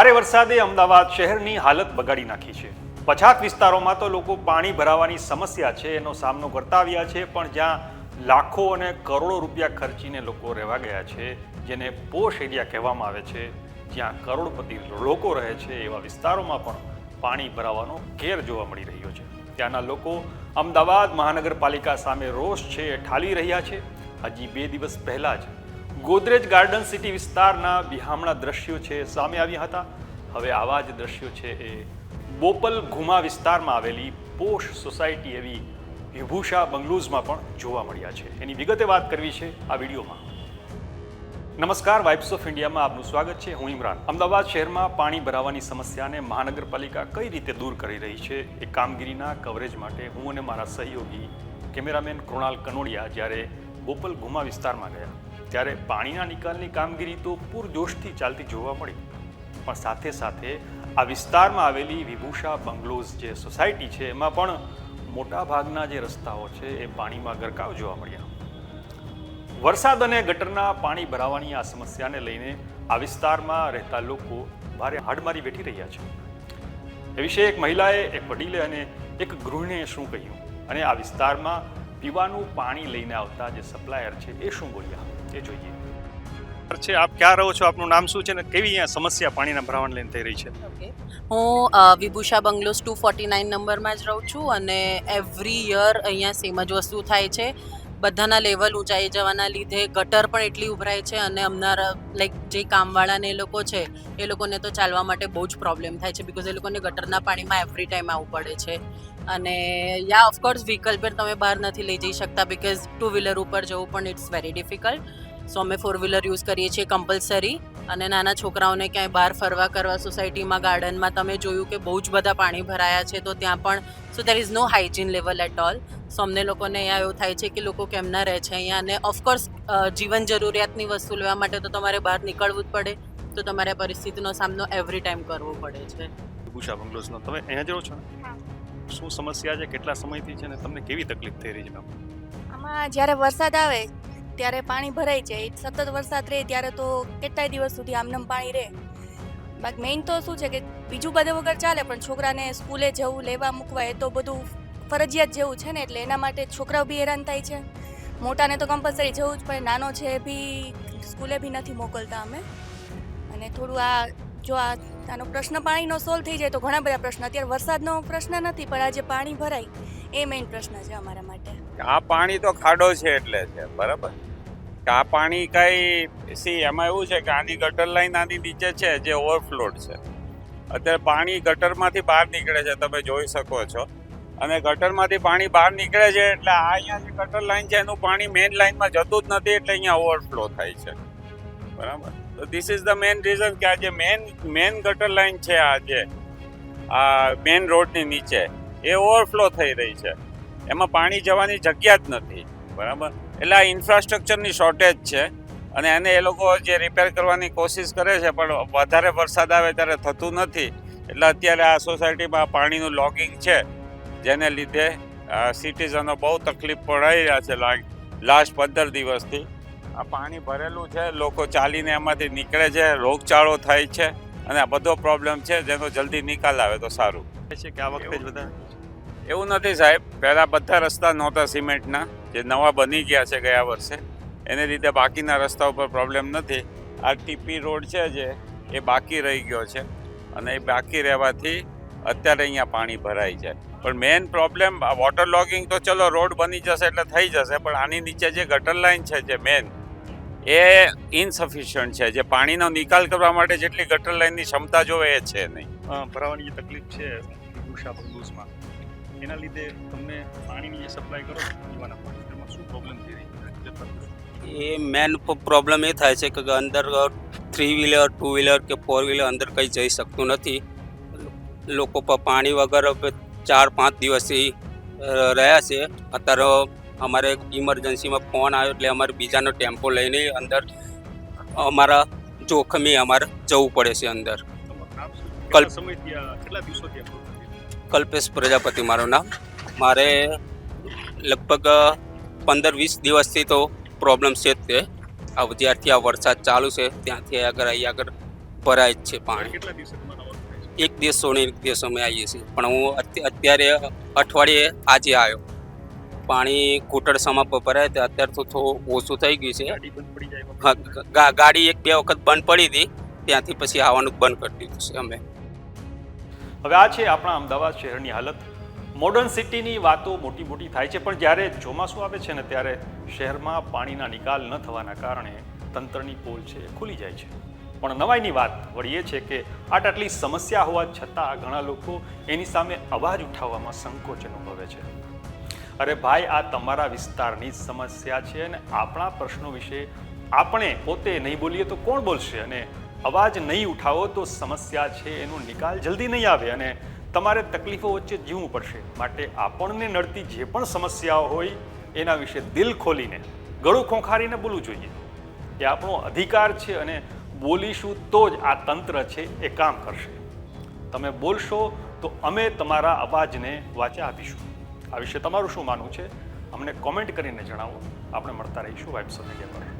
ભારે વરસાદે અમદાવાદ શહેરની હાલત બગાડી નાખી છે. પછાત વિસ્તારોમાં તો લોકો પાણી ભરાવાની સમસ્યા છે, એનો સામનો કરતા આવ્યા છે, પણ જ્યાં લાખો અને કરોડો રૂપિયા ખર્ચીને લોકો રહેવા ગયા છે, જેને પોશ એરિયા કહેવામાં આવે છે, જ્યાં કરોડપતિ લોકો રહે છે, એવા વિસ્તારોમાં પણ પાણી ભરાવાનો કેર જોવા મળી રહ્યો છે. ત્યાંના લોકો અમદાવાદ મહાનગરપાલિકા સામે રોષ છે, એ ઠાલી રહ્યા છે. હજી બે દિવસ પહેલાં જ ગોદરેજ ગાર્ડન સિટી વિસ્તારના બિહામણા દ્રશ્યો છે સામે આવ્યા હતા. હવે આવા જ દ્રશ્યો છે એ બોપલ ઘુમા વિસ્તારમાં આવેલી પોશ સોસાયટી એવી વિભૂષા બંગલુઝમાં પણ જોવા મળ્યા છે. એની વિગતે વાત કરવી છે આ વિડીયોમાં. નમસ્કાર વાઇબ્સ ઓફ ઇન્ડિયામાં આપનું સ્વાગત છે. હું ઇમરાન. અમદાવાદ શહેરમાં પાણી ભરાવાની સમસ્યાને મહાનગરપાલિકા કઈ રીતે દૂર કરી રહી છે એ કામગીરીના કવરેજ માટે હું અને મારા સહયોગી કેમેરામેન કૃણાલ કનોડિયા જ્યારે બોપલ ઘુમા વિસ્તારમાં ગયા. ત્યારે પાણીના નિકાલની કામગીરી તો પૂરજોશથી ચાલતી જોવા મળી. પણ સાથે સાથે આ વિસ્તારમાં આવેલી વિભૂષા બંગલોઝ જે સોસાયટી છે, એમાં પણ મોટા ભાગના જે રસ્તાઓ છે, એ પાણીમાં ગરકાવ જોવા મળ્યા. વરસાદ અને ગટરના પાણી ભરાવાની આ સમસ્યાને લઈને આ વિસ્તારમાં રહેતા લોકો ભારે હાડમારી બેઠી રહ્યા છે. એ વિશે એક મહિલાએ, એક વડીલે અને એક ગૃહિણીએ શું કહ્યું? અને આ વિસ્તારમાં પીવાનું પાણી લઈને આવતા જે સપ્લાયર છે, એ શું બોલ્યા? એ જોઈએ. છે, આપ ક્યાં રહો છો? આપનું નામ શું છે ને કેવી અહીંયા સમસ્યા પાણીના ભરાવણ લઈને થઈ રહી છે? હું Vibhusha bungalows two forty nine નંબરમાં જ રહું છું અને એવરી યર અહીંયા સેમ જ વસ્તુ થાય છે. બધાના લેવલ ઊંચાઈ જવાના લીધે ગટર પણ એટલી ઉભરાય છે અને અમનારા લાઈક જે કામવાળાને એ લોકો છે, એ લોકોને તો ચાલવા માટે બહુ જ પ્રોબ્લેમ થાય છે બિકોઝ એ લોકોને ગટરના પાણીમાં એવરી ટાઈમ આવવું પડે છે. અને યા ઓફકોર્સ વ્હીકલ પર તમે બહાર નથી લઈ જઈ શકતા બિકોઝ ટુ વ્હીલર ઉપર જવું પણ ઇટ્સ વેરી ડિફિકલ્ટ સો અમે ફોર વ્હીલર યુઝ કરીએ છીએ કમ્પલસરી અને નાના છોકરાઓને ક્યાંય બહાર ફરવા કરવા સોસાયટીમાં ગાર્ડનમાં તમે જોયું કે બહુ જ બધા પાણી ભરાયા છે તો ત્યાં પણ so there is no hygiene level at all so અમને લોકોને અહીંયા એવું થાય છે કે લોકો કેમ ના રહે છે અહીંયા. અને ઓફકોર્સ જીવન જરૂરિયાતની વસ્તુ લેવા માટે તો તમારે બહાર નીકળવું જ પડે. તો તમારે પરિસ્થિતિનો સામનો એવરી ટાઈમ કરવો પડે છે. ભૂષા બંગલોઝનો. તમે અહીંયા જ રહો છો શું સમસ્યા છે? કેટલા સમયથી છે ને તમને કેવી તકલીફ થઈ રહી છે મેમ? આમાં જ્યારે વરસાદ આવે ત્યારે પાણી ભરાઈ જાય. સતત વરસાદ રહે ત્યારે તો કેટલાય દિવસ સુધી આમનામ પાણી રહે. બાકી મેઇન તો શું છે કે બીજું બધે વગર ચાલે પણ છોકરાને સ્કૂલે જવું લેવા મૂકવા એ તો બધું ફરજિયાત જેવું છે ને એટલે એના માટે છોકરાઓ બી હેરાન થાય છે. મોટાને તો કમ્પલસરી જવું જ પડે, નાનો છે એ બી સ્કૂલે બી નથી મોકલતા અમે. અને થોડું આ જો આ આનો પ્રશ્ન પાણીનો સોલ્વ થઈ જાય તો ઘણા બધા પ્રશ્ન. અત્યારે વરસાદનો પ્રશ્ન નથી, પણ આ જે પાણી ભરાય. એ મેઇન પ્રશ્ન છે અમારા માટે. આ પાણી તો ખાડો છે એટલે છે, બરાબર? આ પાણી કઈ સી એમાં એવું છે કે આની ગટર લાઈન આની નીચે છે, જે ઓવરફ્લોડ છે. અત્યારે પાણી ગટરમાંથી બહાર નીકળે છે, તમે જોઈ શકો છો. અને ગટરમાંથી પાણી બહાર નીકળે છે, એટલે આ અહીંયા જે ગટર લાઈન છે, એનું પાણી મેઇન લાઈનમાં જતું જ નથી, એટલે અહીંયા ઓવરફ્લો થાય છે. બરાબર? તો this is the main reason કે આ જે મેઇન મેઇન ગટર લાઈન છે, આ જે, આ મેઇન રોડની નીચે, એ ઓવરફ્લો થઈ રહી છે. એમાં પાણી જવાની જગ્યા જ નથી. બરાબર? એટલે આ ઇન્ફ્રાસ્ટ્રક્ચરની શોર્ટેજ છે, અને એને એ લોકો જે રિપેર કરવાની કોશિશ કરે છે, પણ વધારે વરસાદ આવે ત્યારે થતું નથી. એટલે અત્યારે આ સોસાયટીમાં પાણીનું લોગિંગ છે જેને લીધે સિટીઝનો બહુ તકલીફ પડાઈ રહ્યા છે લાસ્ટ પંદર દિવસથી. આ પાણી ભરેલું છે લોકો ચાલીને એમાંથી નીકળે છે રોગચાળો થાય છે અને આ બધો પ્રોબ્લેમ છે જેનો જલ્દી નિકાલ આવે તો સારું. છે કે આ વખતે જ બધા? એવું નથી સાહેબ. પહેલાં બધા રસ્તા નહોતા સિમેન્ટના જે નવા બની ગયા છે ગયા વર્ષે. એને લીધે બાકીના રસ્તા ઉપર પ્રોબ્લેમ નથી. આ ટીપી રોડ છે જે એ બાકી રહી ગયો છે. અને એ બાકી રહેવાથી અત્યારે અહીંયા પાણી ભરાય છે. પણ મેઇન પ્રોબ્લેમ વોટર લોગિંગ તો ચલો રોડ બની જશે એટલે થઈ જશે પણ આની નીચે જે ગટર લાઈન છે જે મેઇન એ ઇનસફિશિયન્ટ છે. જે પાણીનો નિકાલ કરવા માટે જેટલી ગટર લાઇનની ક્ષમતા જોવે એ છે નહીં. ભરાવાની જે તકલીફ છે વિભૂષા બંગલોઝમાં એના લીધે તમને પાણીની જે સપ્લાય કરો પીવાના પાણી શું પ્રોબ્લેમ થઈ રહી છે? એ મેન પ્રોબ્લેમ એ થાય છે કે અંદર થ્રી વ્હીલર ટુ વ્હીલર કે ફોર વ્હીલર અંદર કંઈ જઈ શકતું નથી. લોકો પાણી વગર ચાર પાંચ દિવસથી રહ્યા છે. અત્યારે અમારે ઇમરજન્સીમાં ફોન આવ્યો એટલે અમારે બીજાનો ટેમ્પો લઈને અંદર અમારા જોખમી અમારે જવું પડે છે અંદર? કલ્પેશ પ્રજાપતિ મારું નામ. મારે લગભગ પંદર વીસ દિવસથી તો પ્રોબ્લેમ છે જ તે. આ જ્યારથી આ વરસાદ ચાલુ છે ત્યાંથી આગળ અહીં આગળ ભરાય જ છે પાણી. એક દિવસ સોને એક દિવસ અમે આવીએ છીએ. પણ હું અત્યારે અઠવાડિયે આજે આવ્યો. પાણી ઘૂંટણસામાં પ- ભરાય તે અત્યારે તો થોડું ઓછું થઈ ગયું છે. હા, ગાડી એક બે વખત બંધ પડી હતી. ત્યાંથી પછી આવવાનું બંધ કરી દીધું છે અમે. હવે આ છે આપણા અમદાવાદ શહેરની હાલત. મોડર્ન સિટીની વાતો મોટી મોટી થાય છે પણ જ્યારે ચોમાસું આવે છે ને ત્યારે શહેરમાં પાણીના નિકાલ ન થવાના કારણે તંત્રની પોલ છે ખુલી જાય છે. પણ નવાઈની વાત વળી એ છે કે આટ આટલી સમસ્યા હોવા છતાં ઘણા લોકો એની સામે અવાજ ઉઠાવવામાં સંકોચ અનુભવે છે. અરે ભાઈ, આ તમારા વિસ્તારની સમસ્યા છે અને આપણા પ્રશ્નો વિશે આપણે પોતે નહીં બોલીએ તો કોણ બોલશે? અને અવાજ નહીં ઉઠાવો તો સમસ્યા છે એનો નિકાલ જલ્દી નહીં આવે અને તમારે તકલીફો વચ્ચે જીવવું પડશે. માટે આપણને નડતી જે પણ સમસ્યાઓ હોય એના વિશે દિલ ખોલીને, ગળું ખોંખારીને બોલવું જોઈએ. એ આપણો અધિકાર છે અને બોલીશું તો જ આ તંત્ર છે એ કામ કરશે. તમે બોલશો તો અમે તમારા અવાજને વાચા આપીશું. આ વિશે તમારું શું માનવું છે? અમને કોમેન્ટ કરીને જણાવો. આપણે મળતા રહીશું વાઇબ્સ ઓફ ઇન્ડિયા પર.